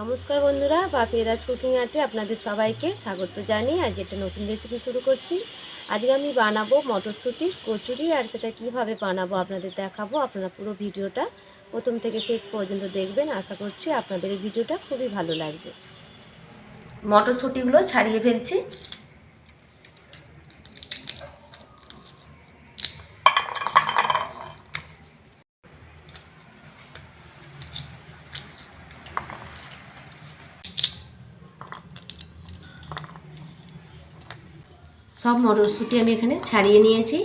নমস্কার বন্ধুরা বাপি রাজ কুকিং আর্টে আপনাদের সবাইকে স্বাগত জানিয়ে আজ একটা নতুন রেসিপি শুরু করছি। আজকে আমি বানাবো মটরশুঁটির কচুরি আর সেটা কীভাবে বানাবো আপনাদের দেখাবো। আপনারা পুরো ভিডিওটা প্রথম থেকে শেষ পর্যন্ত দেখবেন। আশা করছি আপনাদের এই ভিডিওটা খুবই ভালো লাগবে। মটরশুঁটিগুলো ছাড়িয়ে ফেলছি। সব মটরশুঁটি আমি এখানে ছাড়িয়ে নিয়েছি।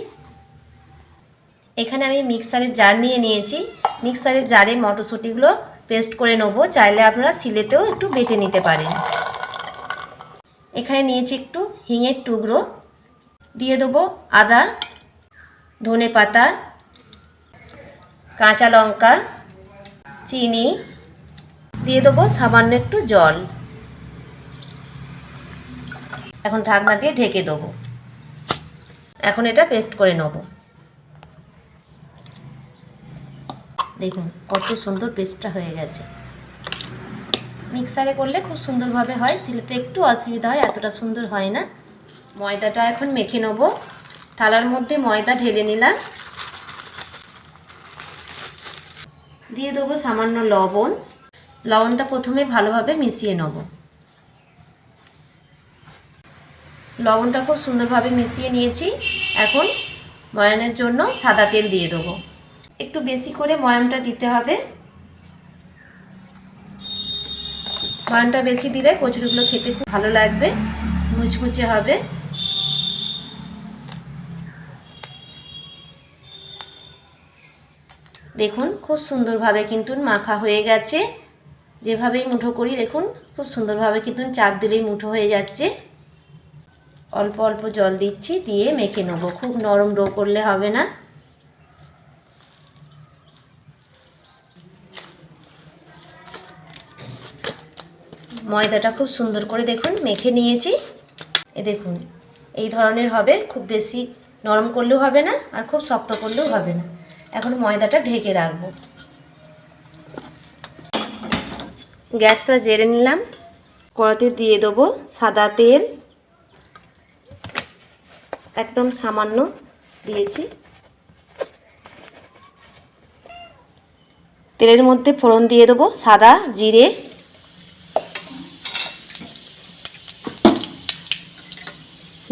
এখানে আমি মিক্সারের জার নিয়ে নিয়েছি। মিক্সারের জারে মটরশুঁটিগুলো পেস্ট করে নেব। চাইলে আপনারা সিলেতেও একটু বেটে নিতে পারেন। এখানে নিয়েছি একটু হিঙের টুকরো। দিয়ে দেবো আদা, ধনে পাতা, কাঁচা লঙ্কা, চিনি। দিয়ে দেবো সামান্য একটু জল। এখন ঢাকনা দিয়ে ঢেকে দেবো। এখন এটা পেস্ট করে নেব। দেখুন, কত সুন্দর পেস্টটা হয়ে গেছে। মিক্সারে করলে খুব সুন্দরভাবে হয়, সিলেতে একটু অসুবিধা হয়, এতটা সুন্দর হয় না। ময়দাটা এখন মেখে নেব। থালার মধ্যে ময়দা ঢেলে নিলাম। দিয়ে দেবো সামান্য লবণ। লবণটা প্রথমে ভালোভাবে মিশিয়ে নেব। লবণটা খুব সুন্দরভাবে মিশিয়ে নিয়েছি। এখন ময়ানের জন্য সাদা তেল দিয়ে দেবো। একটু বেশি করে ময়ামটা দিতে হবে। ময়ামটা বেশি দিলে কচুরিগুলো খেতে খুব ভালো লাগবে, মুচমুচে হবে। দেখুন, খুব সুন্দরভাবে কিন্তু মাখা হয়ে গেছে। যেভাবেই মুঠো করি, দেখুন, খুব সুন্দরভাবে কিন্তু চাপ দিলেই মুঠো হয়ে যাচ্ছে। অল্প অল্প জল দিচ্ছি, দিয়ে মেখে নেব। খুব নরম ডো করলে হবে না। ময়দাটা খুব সুন্দর করে দেখুন, মেখে নিয়েছি। এ দেখুন, এই ধরনের হবে, খুব বেশি নরম করলেও হবে না, আর খুব শক্ত করলেও হবে না। এখন ময়দাটা ঢেকে রাখব। গ্যাসটা জেরে নিলাম। কড়াতে দিয়ে দেবো সাদা তেল। একদম সামান্য দিয়েছি। তেলের মধ্যে ফোড়ন দিয়ে দেবো, সাদা, জিরে।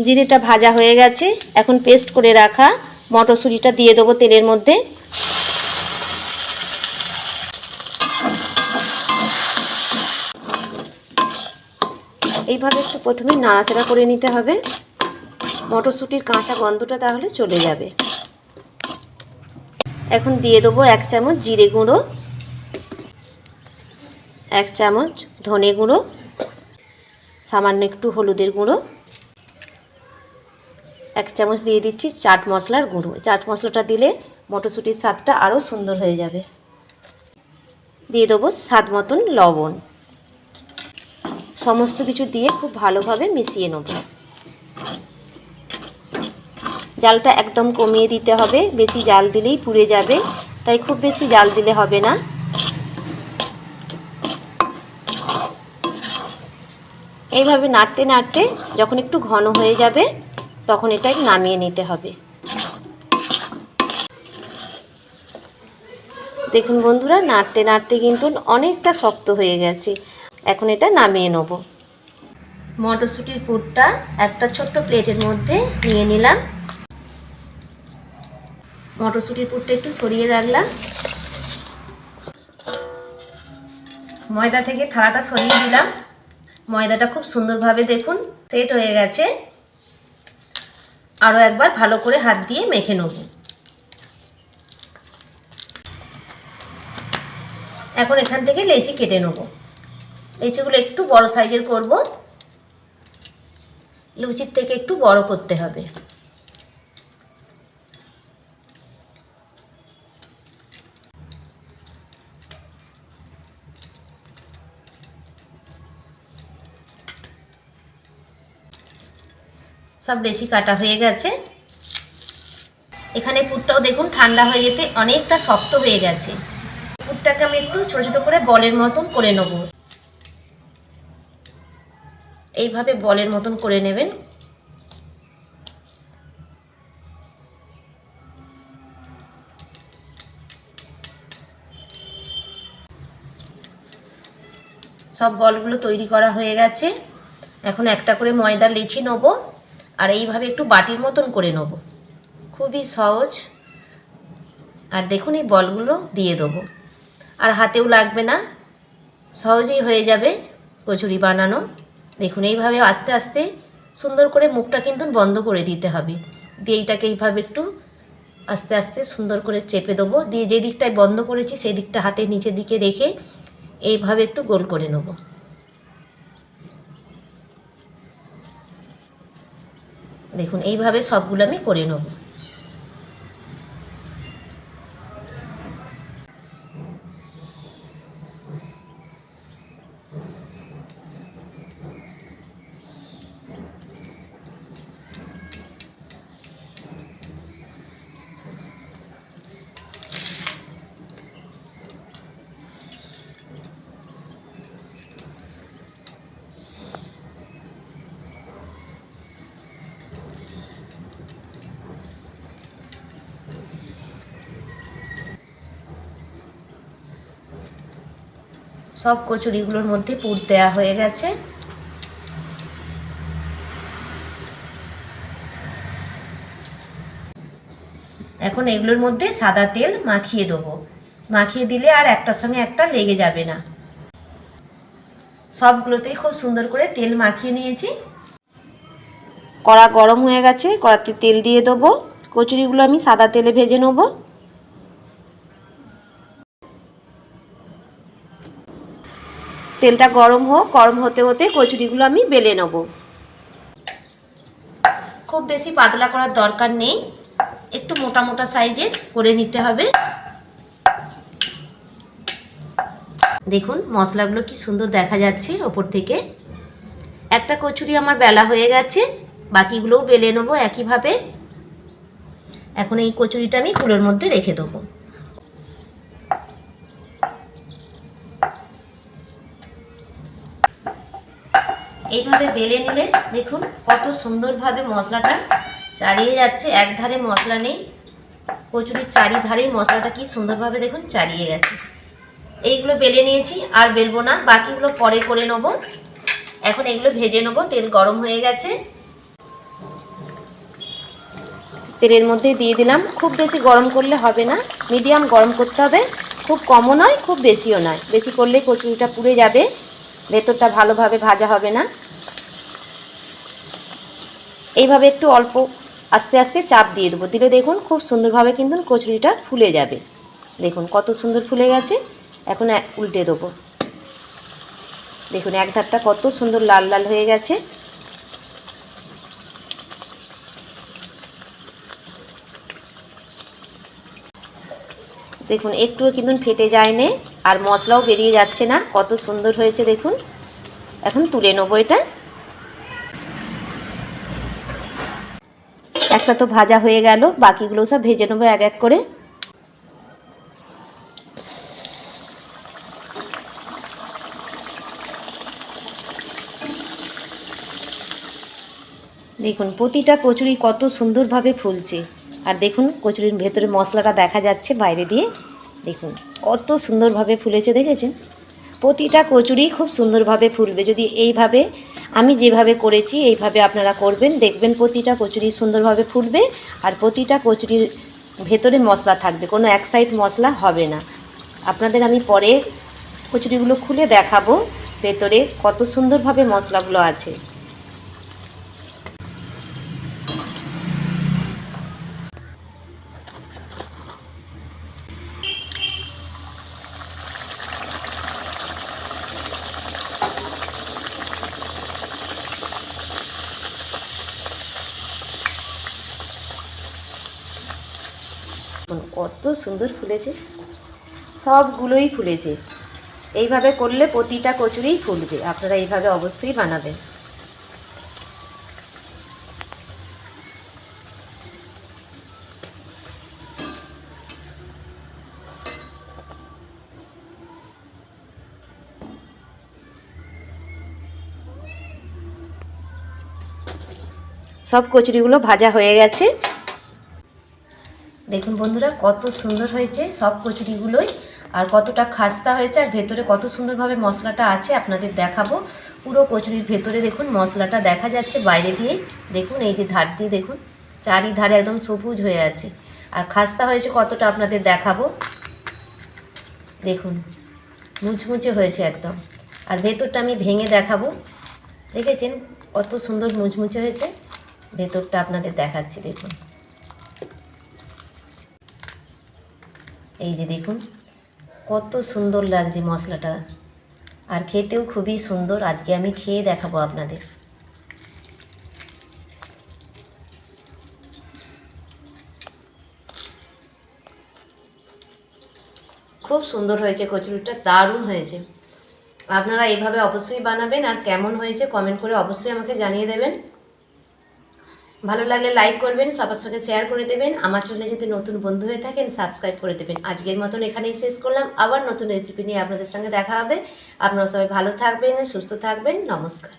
জিরেটা ভাজা হয়ে গেছে। এখন পেস্ট করে রাখা মটরশুঁটিটা দিয়ে দেবো তেলের মধ্যে। এইভাবে একটু প্রথমে নাড়াচাড়া করে নিতে হবে। মটরশুঁটির কাঁচা গন্ধটা তাহলে চলে যাবে। এখন দিয়ে দেবো এক চামচ জিরে গুঁড়ো, এক চামচ ধনে গুঁড়ো, সামান্য একটু হলুদের গুঁড়ো, এক চামচ দিয়ে দিচ্ছি চাট মশলার গুঁড়ো। চাট মশলাটা দিলে মটরশুঁটির স্বাদটা আরও সুন্দর হয়ে যাবে। দিয়ে দেবো স্বাদ মতন লবণ। সমস্ত কিছু দিয়ে খুব ভালোভাবে মিশিয়ে নেব। জালটা একদম কমিয়ে দিতে হবে। বেশি জাল দিলেই পুড়ে যাবে। তাই খুব বেশি জাল দিলে হবে না। এইভাবে নাড়তে নাড়তে যখন একটু ঘন হয়ে যাবে, তখন এটাকে নামিয়ে নিতে হবে। দেখুন বন্ধুরা, নাড়তে নাড়তে কিন্তু অনেকটা শক্ত হয়ে গেছে। এখন এটা নামিয়ে নেব। মটরশুঁটির পুরটা একটা ছোট্ট প্লেটের মধ্যে নিয়ে নিলাম। মটরশুঁটির পুরটা একটু সরিয়ে রাখলাম। ময়দা থেকে থালাটা সরিয়ে দিলাম। ময়দাটা খুব সুন্দরভাবে দেখুন, সেট হয়ে গেছে। আরও একবার ভালো করে হাত দিয়ে মেখে নেব। এখন এখান থেকে লেচি কেটে নেব। লেচিগুলো একটু বড় সাইজের করব। লুচির থেকে একটু বড় করতে হবে। সব লেচি কাটা হয়ে গেছে। এখানে পুরটাও দেখুন ঠান্ডা হয়ে যেতে অনেকটা শক্ত হয়ে গেছে। পুরটাকে আমি একটু ছোটো ছোটো করে বলের মতন করে নেব। এইভাবে বলের মতন করে নেবেন। সব বলগুলো তৈরি করা হয়ে গেছে। এখন একটা করে ময়দার লিচি নেব। আর এইভাবে একটু বাটির মতন করে নেব। খুবই সহজ। আর দেখুন এই বলগুলো দিয়ে দেবো। আর হাতেও লাগবে না। সহজেই হয়ে যাবে কচুরি বানানো। দেখুন এইভাবে আস্তে আস্তে সুন্দর করে মুখটা কিন্তু বন্ধ করে দিতে হবে। দিয়ে এইটাকে এইভাবে একটু আস্তে আস্তে সুন্দর করে চেপে দেবো। দিয়ে যে দিকটায় বন্ধ করেছি, সেই দিকটা হাতের নিচের দিকে রেখে এইভাবে একটু গোল করে নেব। দেখুন এইভাবে সবগুলো আমি করে নেব। সব কচুরিগুলোর মধ্যে পুর দেওয়া হয়ে গেছে। এখন এগুলোর মধ্যে সাদা তেল মাখিয়ে দেবো। মাখিয়ে দিলে আর একটার সঙ্গে একটা লেগে যাবে না। সবগুলোতেই খুব সুন্দর করে তেল মাখিয়ে নিয়েছি। কড়া গরম হয়ে গেছে, কড়াতে তেল দিয়ে দেবো। কচুরিগুলো আমি সাদা তেলে ভেজে নেব। তেলটা গরম হোক, গরম হতে হতে কচুরিগুলো আমি বেলে নেব। খুব বেশি পাতলা করার দরকার নেই। একটু মোটা মোটা সাইজের করে নিতে হবে। দেখুন, মশলাগুলো কি সুন্দর দেখা যাচ্ছে ওপর থেকে। একটা কচুরি আমার বেলা হয়ে গেছে, বাকিগুলোও বেলে নেব একইভাবে। এখন এই কচুরিটা আমি কুলোর মধ্যে রেখে দেবো। এইভাবে বেলে নিলে দেখুন কত সুন্দরভাবে মশলাটা চাড়িয়ে যাচ্ছে। এক ধারে মশলা নেই। কচুরির চারিধারেই মশলাটা কি সুন্দরভাবে দেখুন চাড়িয়ে গেছে। এইগুলো বেলে নিয়েছি, আর বেলবো না। বাকিগুলো পরে করে নেব। এখন এগুলো ভেজে নেব। তেল গরম হয়ে গেছে। তেলের মধ্যে দিয়ে দিলাম। খুব বেশি গরম করলে হবে না। মিডিয়াম গরম করতে হবে। খুব কমও নয়, খুব বেশিও নয়। বেশি করলে কচুরিটা পুড়ে যাবে। ভেতরটা ভালোভাবে ভাজা হবে না। এইভাবে একটু অল্প আস্তে আস্তে চাপ দিয়ে দেবো। দিলে দেখুন খুব সুন্দরভাবে কিন্তু কচুরিটা ফুলে যাবে। দেখুন কত সুন্দর ফুলে গেছে। এখন উল্টে দেবো। দেখুন এক ধারটা কত সুন্দর লাল লাল হয়ে গেছে। দেখুন, একটুও কিন্তু ফেটে যায়নি আর মশলাও বেরিয়ে যাচ্ছে না। কত সুন্দর হয়েছে দেখুন। এখন তুলে নেব এটা। একটা তো ভাজা হয়ে গেল, বাকিগুলো সব ভেজে নেব এক এক করে। দেখুন, প্রতিটা কচুরি কত সুন্দরভাবে ফুলছে। আর দেখুন কচুরির ভেতরে মশলাটা দেখা যাচ্ছে বাইরে দিয়ে। দেখুন, কত সুন্দরভাবে ফুলেছে, দেখেছেন? প্রতিটা কচুরি খুব সুন্দরভাবে ফুলবে। যদি এইভাবে আমি যেভাবে করেছি, এইভাবে আপনারা করবেন, দেখবেন প্রতিটা কচুরি সুন্দরভাবে ফুলবে আর প্রতিটা কচুরির ভেতরে মশলা থাকবে। কোনো এক সাইড মশলা হবে না। আপনাদের আমি পরে কচুরিগুলো খুলে দেখাবো, ভেতরে কত সুন্দরভাবে মশলাগুলো আছে। কত সুন্দর ফুলেছে। সবগুলোই ফুলেছে। এইভাবে করলে প্রতিটা কচুরিই ফুলবে। আপনারা এইভাবে অবশ্যই বানাবেন। সব কচুরিগুলো ভাজা হয়ে গেছে। দেখুন বন্ধুরা, কত সুন্দর হয়েছে সব কচুরিগুলোই, আর কতটা খাস্তা হয়েছে, আর ভেতরে কত সুন্দরভাবে মশলাটা আছে, আপনাদের দেখাবো। পুরো কচুরির ভেতরে দেখুন, মশলাটা দেখা যাচ্ছে বাইরে দিয়ে। দেখুন, এই যে ধার দিয়ে দেখুন, চারিধারে একদম সবুজ হয়ে আছে। আর খাস্তা হয়েছে কতটা আপনাদের দেখাবো। দেখুন, মুচমুচে হয়েছে একদম। আর ভেতরটা আমি ভেঙে দেখাবো। দেখেছেন? কত সুন্দর মুচমুচে হয়েছে। ভেতরটা আপনাদের দেখাচ্ছি, দেখুন। এই যে দেখুন, কত সুন্দর লাগছে মশলাটা। আর খেতেও খুবই সুন্দর। আজকে আমি খেয়ে দেখাবো আপনাদের। খুব সুন্দর হয়েছে কচুরিটা দারুণ হয়েছে। আপনারা এইভাবে অবশ্যই বানাবেন, আর কেমন হয়েছে কমেন্ট করে অবশ্যই আমাকে জানিয়ে দেবেন। ভালো লাগলে লাইক করবেন, সবার সঙ্গে শেয়ার করে দেবেন। আমার চ্যানেলে যদি নতুন বন্ধু হয়ে থাকেন সাবস্ক্রাইব করে দেবেন। আজকের মতন এখানেই শেষ করলাম। আবার নতুন রেসিপি নিয়ে আপনাদের সঙ্গে দেখা হবে। আপনারা সবাই ভালো থাকবেন, সুস্থ থাকবেন। নমস্কার।